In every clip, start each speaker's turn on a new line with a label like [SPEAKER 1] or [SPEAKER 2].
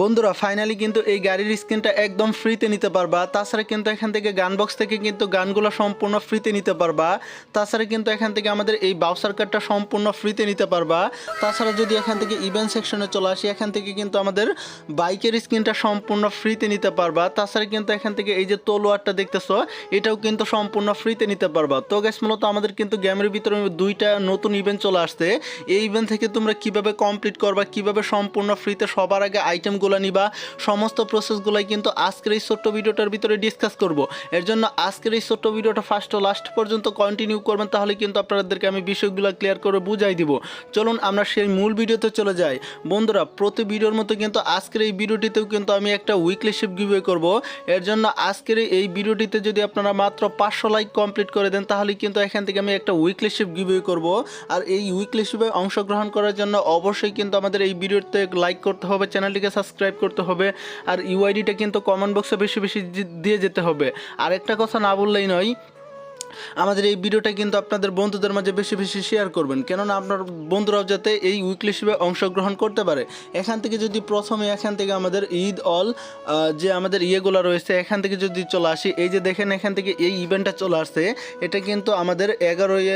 [SPEAKER 1] বন্ধুরা ফাইনালি কিন্তু এই গাড়ির স্ক্রিনটা একদম ফ্রিতে নিতে পারবা। তাছাড়া কিন্তু এখান থেকে গান বক্স থেকে কিন্তু গানগুলো সম্পূর্ণ ফ্রিতে নিতে পারবা। তাছাড়া কিন্তু এখান থেকে আমাদের এই বাউসার কার্ডটা সম্পূর্ণ ফ্রিতে নিতে পারবা। তাছাড়া যদি এখান থেকে ইভেন্ট সেকশনে চলে আসি, এখান থেকে কিন্তু আমাদের বাইকের স্ক্রিনটা সম্পূর্ণ ফ্রিতে নিতে পারবা। তাছাড়া কিন্তু এখান থেকে এই যে তলোয়ারটা দেখতেছো, এটাও কিন্তু সম্পূর্ণ ফ্রিতে নিতে পারবা। তো গ্যাস মূলত আমাদের কিন্তু গেমের ভিতরে দুইটা নতুন ইভেন্ট চলে আসছে। এই ইভেন্ট থেকে তোমরা কীভাবে কমপ্লিট করবা, কীভাবে সম্পূর্ণ ফ্রিতে সবার আগে আইটেমগুলো নিবা। সমস্ত প্রসেসগুলোই কিন্তু আজকের এই ছোট্ট ভিডিওটার ভিতরে ডিসকাস করব। এর জন্য আজকের এই ছোট্ট ভিডিওটা ফার্স্ট ও লাস্ট পর্যন্ত কন্টিনিউ করবেন, তাহলে কিন্তু আপনাদেরকে আমি বিষয়গুলো ক্লিয়ার করে বুঝাই দিব। চলুন আমরা সেই মূল ভিডিওতে চলে যাই। বন্ধুরা, প্রতি ভিডিওর মতো কিন্তু আজকের এই ভিডিওটিতেও কিন্তু আমি একটা উইকলি শিপ গিভওয়ে করব। এর জন্য আজকের এই ভিডিওটিতে যদি আপনারা মাত্র পাঁচশো লাইক কমপ্লিট করে দেন, তাহলে কিন্তু এখান থেকে আমি একটা উইকলি শিপ গিভওয়ে করব। আর এই উইকলি শিপে অংশগ্রহণ করার জন্য অবশ্যই কিন্তু আমাদের এই ভিডিওতে লাইক করতে হবে, চ্যানেলটিকে সাবস্ক্রাইব করতে হবে আর ইউআইডিটা কিন্তু কমেন্ট বক্সে বেশি বেশি দিয়ে যেতে হবে। আর একটা কথা না বললেই নয় আমাদের এই ভিডিওটা কিন্তু আপনাদের বন্ধুদের মাঝে বেশি বেশি শেয়ার করবেন। কেননা আপনার বন্ধুরাও যাতে এই উইকলি হিসেবে অংশগ্রহণ করতে পারে। এখান থেকে যদি প্রথমে, এখান থেকে আমাদের ঈদ অল যে আমাদের ইয়েগুলো রয়েছে, এখান থেকে যদি চলে আসি, এই যে দেখেন এখান থেকে এই ইভেন্টটা চলে আসছে, এটা কিন্তু আমাদের এগারোই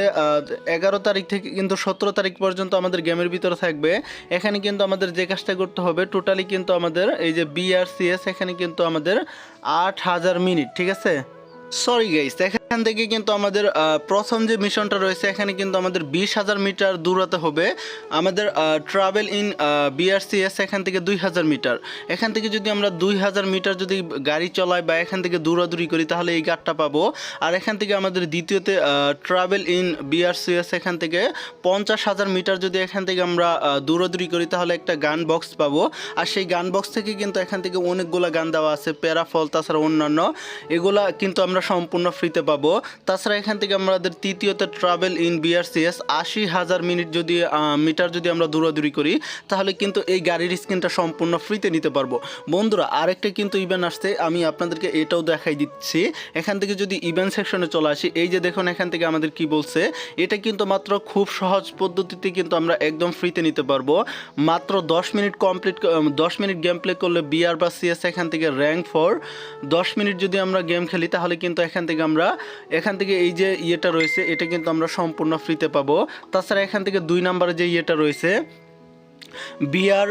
[SPEAKER 1] এগারো তারিখ থেকে কিন্তু সতেরো তারিখ পর্যন্ত আমাদের গেমের ভিতরে থাকবে। এখানে কিন্তু আমাদের যে কাজটা করতে হবে টোটালি কিন্তু আমাদের এই যে বিআরসিএস এখানে কিন্তু আমাদের আট হাজার মিনিট, ঠিক আছে? সরি গাইস এখান থেকে কিন্তু আমাদের প্রথম যে মিশনটা রয়েছে, এখানে কিন্তু আমাদের বিশ হাজার মিটার দূরাতে হবে। আমাদের ট্রাভেল ইন বিআরসিএস এখান থেকে দুই হাজার মিটার। এখান থেকে যদি আমরা দুই হাজার মিটার যদি গাড়ি চলাই বা এখান থেকে দৌড়াদৌড়ি করি, তাহলে এই গাড়টা পাবো। আর এখান থেকে আমাদের দ্বিতীয়তে ট্রাভেল ইন বিআরসিএস এখান থেকে পঞ্চাশ হাজার মিটার যদি এখান থেকে আমরা দৌড়াদৌড়ি করি, তাহলে একটা গান বক্স পাবো। আর সেই গান বক্স থেকে কিন্তু এখান থেকে অনেকগুলো গান দেওয়া আছে, প্যারাফল, তাছাড়া অন্যান্য। এগুলা কিন্তু আমরা সম্পূর্ণ ফ্রিতে পাবো। তাছাড়া এখান থেকে আমাদের তৃতীয়তে ট্রাভেল ইন বিআরসিএস আশি হাজার মিনিট যদি মিটার যদি আমরা দৌড়াদৌড়ি করি, তাহলে কিন্তু এই গাড়ির স্ক্রিনটা সম্পূর্ণ ফ্রিতে নিতে পারব। বন্ধুরা, আরেকটা কিন্তু ইভেন্ট আসছে, আমি আপনাদেরকে এটাও দেখাই দিচ্ছি। এখান থেকে যদি ইভেন্ট সেকশনে চলে আসি, এই যে দেখুন এখান থেকে আমাদের কি বলছে, এটা কিন্তু মাত্র খুব সহজ পদ্ধতিতে কিন্তু আমরা একদম ফ্রিতে নিতে পারব। মাত্র দশ মিনিট কমপ্লিট দশ মিনিট গেম প্লে করলে বিআর বা সিএস এখান থেকে র্যাঙ্ক ফর দশ মিনিট যদি আমরা গেম খেলি, তাহলে কিন্তু এখান থেকে আমরা এখান থেকে এই যে ইয়েটা রয়েছে, এটা কিন্তু আমরা সম্পূর্ণ ফ্রিতে পাবো। তাছাড়া এখান থেকে দুই নাম্বারে যে ইয়েটা রয়েছে বিআর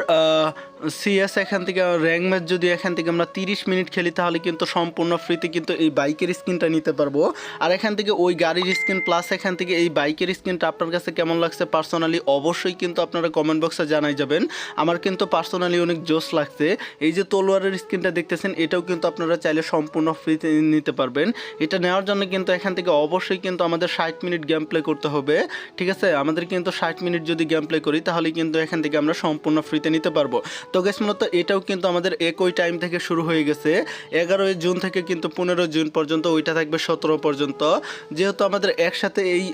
[SPEAKER 1] সিএস এখান থেকে, র্যাঙ্ক ম্যাচ যদি এখান থেকে আমরা তিরিশ মিনিট খেলি, তাহলে কিন্তু সম্পূর্ণ ফ্রিতে কিন্তু এই বাইকের স্ক্রিনটা নিতে পারব। আর এখান থেকে ওই গাড়ির স্ক্রিন প্লাস এখান থেকে এই বাইকের স্ক্রিনটা আপনার কাছে কেমন লাগছে পার্সোনালি অবশ্যই কিন্তু আপনারা কমেন্ট বক্সে জানাই যাবেন। আমার কিন্তু পার্সোনালি অনেক জোশ লাগছে। এই যে তলোয়ারের স্ক্রিনটা দেখতেছেন, এটাও কিন্তু আপনারা চাইলে সম্পূর্ণ ফ্রিতে নিতে পারবেন। এটা নেওয়ার জন্য কিন্তু এখান থেকে অবশ্যই কিন্তু আমাদের ষাট মিনিট গেম প্লে করতে হবে। ঠিক আছে? আমাদের কিন্তু ষাট মিনিট যদি গেম প্লে করি, তাহলে কিন্তু এখান থেকে আমরা সম্পূর্ণ ফ্রিতে নিতে পারব। তো গেস মূলত এটাও কিন্তু আমাদের একই টাইম থেকে শুরু হয়ে গেছে। এগারোই জুন থেকে কিন্তু পনেরো জুন পর্যন্ত ওইটা থাকবে সতেরো পর্যন্ত। যেহেতু আমাদের একসাথে এই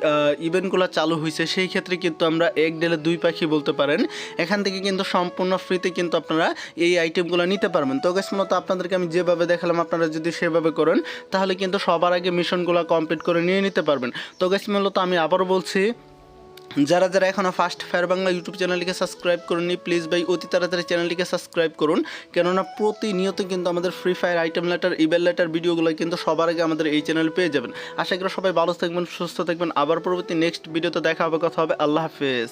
[SPEAKER 1] ইভেন্টগুলো চালু হয়েছে সেই ক্ষেত্রে কিন্তু আমরা এক ডেলে দুই পাখি বলতে পারেন। এখান থেকে কিন্তু সম্পূর্ণ ফ্রিতে কিন্তু আপনারা এই আইটেমগুলো নিতে পারবেন। তো গেস মূলত আপনাদেরকে আমি যেভাবে দেখালাম, আপনারা যদি সেভাবে করেন, তাহলে কিন্তু সবার আগে মিশনগুলো কমপ্লিট করে নিয়ে নিতে পারবেন। তো গেস মূলত আমি আবারও বলছি যারা যারা এখনও ফার্স্ট ফায়ার বাংলা ইউটিউব চ্যানেলটিকে সাবস্ক্রাইব করেননি প্লিজ ভাই, অতি তাড়াতাড়ি চ্যানেলটিকে সাবস্ক্রাইব করুন। কেননা প্রতিনিয়ত কিন্তু আমাদের ফ্রি ফায়ার আইটেম লেটার ইবেল লেটার ভিডিওগুলো কিন্তু সবার আগে আমাদের এই চ্যানেল পেয়ে যাবেন। আশা করি সবাই ভালো থাকবেন, সুস্থ থাকবেন। আবার পরবর্তী নেক্সট ভিডিওতে দেখা হবে, কথা হবে। আল্লাহ হাফেজ।